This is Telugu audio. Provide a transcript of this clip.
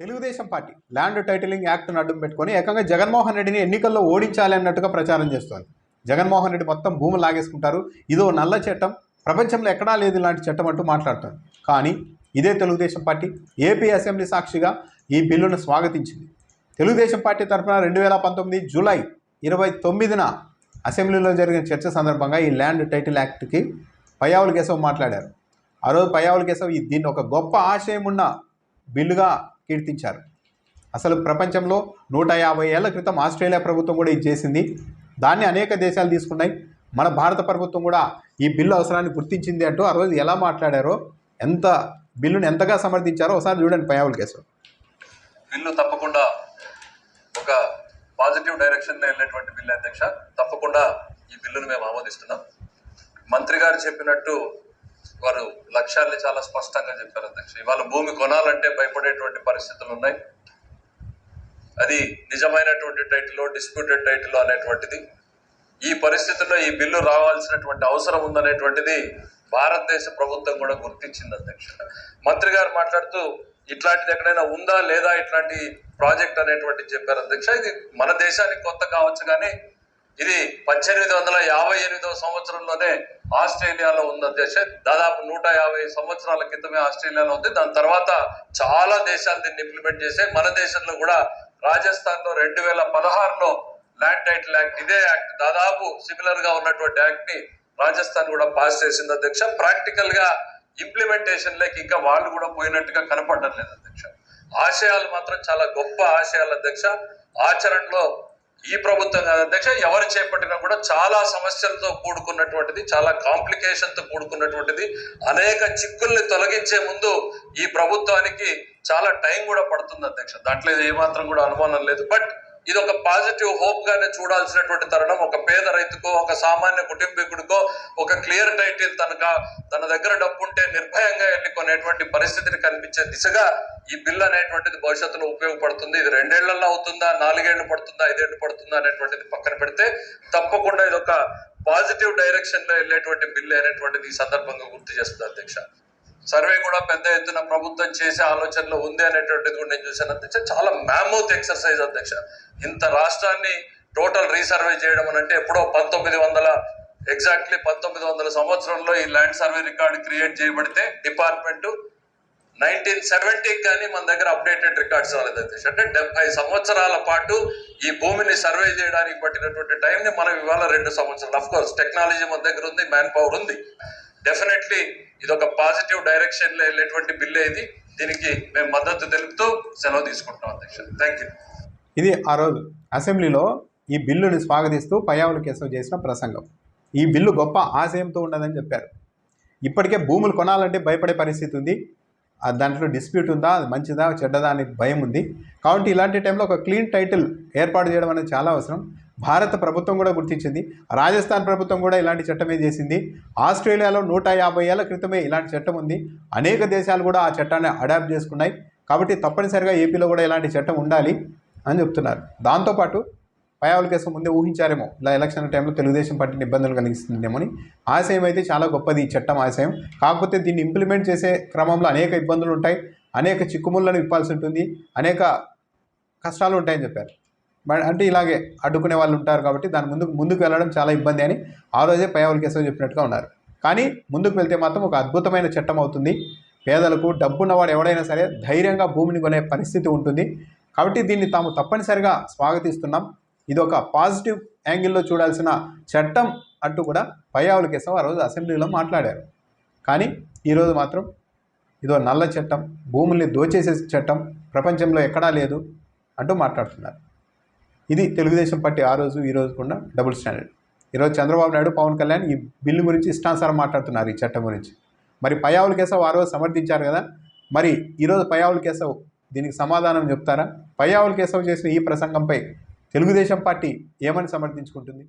తెలుగుదేశం పార్టీ ల్యాండ్ టైటిలింగ్ యాక్ట్ను అడ్డం పెట్టుకొని ఏకంగా జగన్మోహన్ రెడ్డిని ఎన్నికల్లో ఓడించాలి అన్నట్టుగా ప్రచారం చేస్తోంది. జగన్మోహన్ రెడ్డి మొత్తం భూమి లాగేసుకుంటారు. ఇదో నల్ల చట్టం ప్రపంచంలో ఎక్కడా లేదు ఇలాంటి చట్టం అంటూ మాట్లాడుతారు కానీ ఇదే తెలుగుదేశం పార్టీ ఏపీ అసెంబ్లీ సాక్షిగా ఈ బిల్లును స్వాగతించింది. తెలుగుదేశం పార్టీ తరఫున రెండు వేల పంతొమ్మిది జూలై ఇరవై తొమ్మిదిన అసెంబ్లీలో జరిగిన చర్చ సందర్భంగా ఈ ల్యాండ్ టైటిల్ యాక్ట్కి పయ్యావుల కేశవ్ మాట్లాడారు. ఆ రోజు పయ్యావుల కేశవ్ ఈ దీన్ని ఒక గొప్ప ఆశయం ఉన్న బిల్లుగా కీర్తించారు. అసలు ప్రపంచంలో నూట యాభై ఏళ్ళ క్రితం ఆస్ట్రేలియా ప్రభుత్వం కూడా ఇది చేసింది. దాన్ని అనేక దేశాలు తీసుకున్నాయి. మన భారత ప్రభుత్వం కూడా ఈ బిల్లు అవసరాన్ని గుర్తించింది అంటూ ఆ రోజు ఎలా మాట్లాడారో ఎంత బిల్లును ఎంతగా సమర్థించారో ఒకసారి చూడండి పయావుల కేసు బిల్లు తప్పకుండా ఒక పాజిటివ్ డైరెక్షన్లో వెళ్ళినటువంటి బిల్లు అధ్యక్ష తప్పకుండా ఈ బిల్లును మేము ఆమోదిస్తున్నాం. మంత్రి గారు చెప్పినట్టు వారు లక్ష్యాన్ని చాలా స్పష్టంగా చెప్పారు అధ్యక్ష. ఇవాళ భూమి కొనాలంటే భయపడేటువంటి పరిస్థితులు ఉన్నాయి. అది నిజమైనటువంటి టైటిల్ డిస్ప్యూటెడ్ టైటిల్ అనేటువంటిది. ఈ పరిస్థితుల్లో ఈ బిల్లు రావాల్సినటువంటి అవసరం ఉందనేటువంటిది భారతదేశ ప్రభుత్వం కూడా గుర్తించింది అధ్యక్ష. మంత్రి గారు మాట్లాడుతూ ఇట్లాంటిది ఎక్కడైనా ఉందా లేదా ఇట్లాంటి ప్రాజెక్ట్ అనేటువంటిది చెప్పారు అధ్యక్ష. ఇది మన దేశానికి కొత్త కావచ్చు కానీ ఇది పద్దెనిమిది వందల యాభై ఎనిమిదవ సంవత్సరంలోనే ఆస్ట్రేలియాలో ఉన్న దేశం దాదాపు నూట యాభై సంవత్సరాల క్రితమే ఆస్ట్రేలియాలో ఉంది. దాని తర్వాత చాలా దేశాలు దీన్ని ఇంప్లిమెంట్ చేసాయి మన దేశంలో కూడా రాజస్థాన్లో రెండు వేల పదహారులో ల్యాండ్ టైటిల్ యాక్ట్ ఇదే యాక్ట్ దాదాపు సిమిలర్గా ఉన్నటువంటి యాక్ట్ని రాజస్థాన్ కూడా పాస్ చేసింది అధ్యక్ష. ప్రాక్టికల్గా ఇంప్లిమెంటేషన్ లేక ఇంకా వాళ్ళు కూడా పోయినట్టుగా కనపడడం లేదు అధ్యక్ష. ఆశయాలు మాత్రం చాలా గొప్ప ఆశయాలు అధ్యక్ష. ఆచరణలో ఈ ప్రభుత్వం కాదు. అధ్యక్ష ఎవరు చేపట్టినా కూడా చాలా సమస్యలతో కూడుకున్నటువంటిది చాలా కాంప్లికేషన్తో కూడుకున్నటువంటిది అనేక చిక్కుల్ని తొలగించే ముందు ఈ ప్రభుత్వానికి చాలా టైం కూడా పడుతుంది అధ్యక్ష. దాంట్లో ఏమాత్రం కూడా అనుమానం లేదు. బట్ ఇది ఒక పాజిటివ్ హోప్ గానే చూడాల్సినటువంటి తరుణం. ఒక పేద రైతుకో ఒక సామాన్య కుటుంబీకుడికో ఒక క్లియర్ టైటిల్ తనక తన దగ్గర డబ్బు ఉంటే నిర్భయంగా వెళ్ళి కొనేటువంటి పరిస్థితిని కనిపించే దిశగా ఈ బిల్ అనేటువంటిది భవిష్యత్తులో ఉపయోగపడుతుంది. ఇది రెండేళ్ళలో అవుతుందా నాలుగేళ్ళు పడుతుందా ఐదేళ్ళు పడుతుందా అనేటువంటిది పక్కన పెడితే తప్పకుండా ఇది ఒక పాజిటివ్ డైరెక్షన్లో వెళ్ళేటువంటి బిల్ అనేటువంటిది ఈ సందర్భంగా గుర్తు చేస్తుంది అధ్యక్ష. సర్వే కూడా పెద్ద ఎత్తున ప్రభుత్వం చేసే ఆలోచనలో ఉంది అనేటువంటిది కూడా నేను చూశాను అధ్యక్ష. చాలా మ్యామోత్ ఎక్సర్సైజ్ అధ్యక్ష. ఇంత రాష్ట్రాన్ని టోటల్ రీసర్వే చేయడం అని అంటే ఎప్పుడో పంతొమ్మిది వందల ఎగ్జాక్ట్లీ పంతొమ్మిది వందల సంవత్సరంలో ఈ ల్యాండ్ సర్వే రికార్డు క్రియేట్ చేయబడితే డిపార్ట్మెంట్ నైన్టీన్ సెవెంటీకి కానీ మన దగ్గర అప్డేటెడ్ రికార్డ్స్ రాలేదు అధ్యక్ష. అంటే డెబ్బై సంవత్సరాల పాటు ఈ భూమిని సర్వే చేయడానికి పట్టినటువంటి టైంని మనం ఇవాళ రెండు సంవత్సరాలు. అఫ్ కోర్స్ టెక్నాలజీ మన దగ్గర ఉంది మ్యాన్ పవర్ ఉంది. డెఫినెట్లీ ఇది ఒక పాజిటివ్ డైరెక్షన్లో వెళ్ళేటువంటి బిల్లు ఇది. దీనికి మేము మద్దతు తెలుపుతూ సెలవు తీసుకుంటున్నాం అధ్యక్ష. థ్యాంక్ యూ ఇది ఆ రోజు అసెంబ్లీలో ఈ బిల్లుని స్వాగతిస్తూ పయ్యావుల కేశవ్ చేసిన ప్రసంగం. ఈ బిల్లు గొప్ప ఆశయంతో ఉండదని చెప్పారు. ఇప్పటికే భూములు కొనాలంటే భయపడే పరిస్థితి ఉంది. దాంట్లో డిస్ప్యూట్ ఉందా? అది మంచిదా? చెడ్డదా? అనే భయం ఉంది. కాబట్టి ఇలాంటి టైంలో ఒక క్లీన్ టైటిల్ ఏర్పాటు చేయడం అనేది చాలా అవసరం. భారత ప్రభుత్వం కూడా గుర్తించింది. రాజస్థాన్ ప్రభుత్వం కూడా ఇలాంటి చట్టమే చేసింది. ఆస్ట్రేలియాలో నూట యాభై ఏళ్ళ క్రితమే ఇలాంటి చట్టం ఉంది. అనేక దేశాలు కూడా ఆ చట్టాన్ని అడాప్ట్ చేసుకున్నాయి. కాబట్టి తప్పనిసరిగా ఏపీలో కూడా ఇలాంటి చట్టం ఉండాలి అని చెప్తున్నారు. దాంతోపాటు పయావుల కేసు ముందే ఊహించారేమో. ఇలా ఎలక్షన్ టైంలో తెలుగుదేశం పార్టీని ఇబ్బందులు కలిగిస్తుందేమో అని. ఆశయం అయితే చాలా గొప్పది ఈ చట్టం ఆశయం. కాకపోతే దీన్ని ఇంప్లిమెంట్ చేసే క్రమంలో అనేక ఇబ్బందులు ఉంటాయి. అనేక చిక్కుముళ్ళను విప్పాల్సి ఉంటుంది. అనేక కష్టాలు ఉంటాయని చెప్పారు. బట్ అంటే ఇలాగే అడ్డుకునే వాళ్ళు ఉంటారు కాబట్టి దాని ముందుకు ముందుకు వెళ్ళడం చాలా ఇబ్బంది అని ఆ రోజే పయావుల కేశవ్ చెప్పినట్టుగా ఉన్నారు. కానీ ముందుకు వెళ్తే మాత్రం ఒక అద్భుతమైన చట్టం అవుతుంది. పేదలకు డబ్బున్నవాడు ఎవడైనా సరే ధైర్యంగా భూమిని కొనే పరిస్థితి ఉంటుంది. కాబట్టి దీన్ని తాము తప్పనిసరిగా స్వాగతిస్తున్నాం. ఇది ఒక పాజిటివ్ యాంగిల్లో చూడాల్సిన చట్టం అంటూ కూడా పయ్యావుల కేశవ్ ఆ రోజు అసెంబ్లీలో మాట్లాడారు. కానీ ఈరోజు మాత్రం ఇదో నల్ల చట్టం భూముల్ని దోచేసే చట్టం ప్రపంచంలో ఎక్కడా లేదు అంటూ మాట్లాడుతున్నారు. ఇది తెలుగుదేశం పార్టీ ఆ రోజు ఈ రోజు కూడా డబుల్ స్టాండర్డ్ ఈరోజు చంద్రబాబు నాయుడు పవన్ కళ్యాణ్ ఈ బిల్లు గురించి ఇష్టానుసారం మాట్లాడుతున్నారు ఈ చట్టం గురించి. మరి పయావుల కేశవ్ ఆ రోజు సమర్థించారు కదా? మరి ఈరోజు పయావుల కేశవ్ దీనికి సమాధానం చెప్తారా? పయావుల కేశవ్ చేసిన ఈ ప్రసంగంపై తెలుగుదేశం పార్టీ ఏమని సమర్థించుకుంటుంది?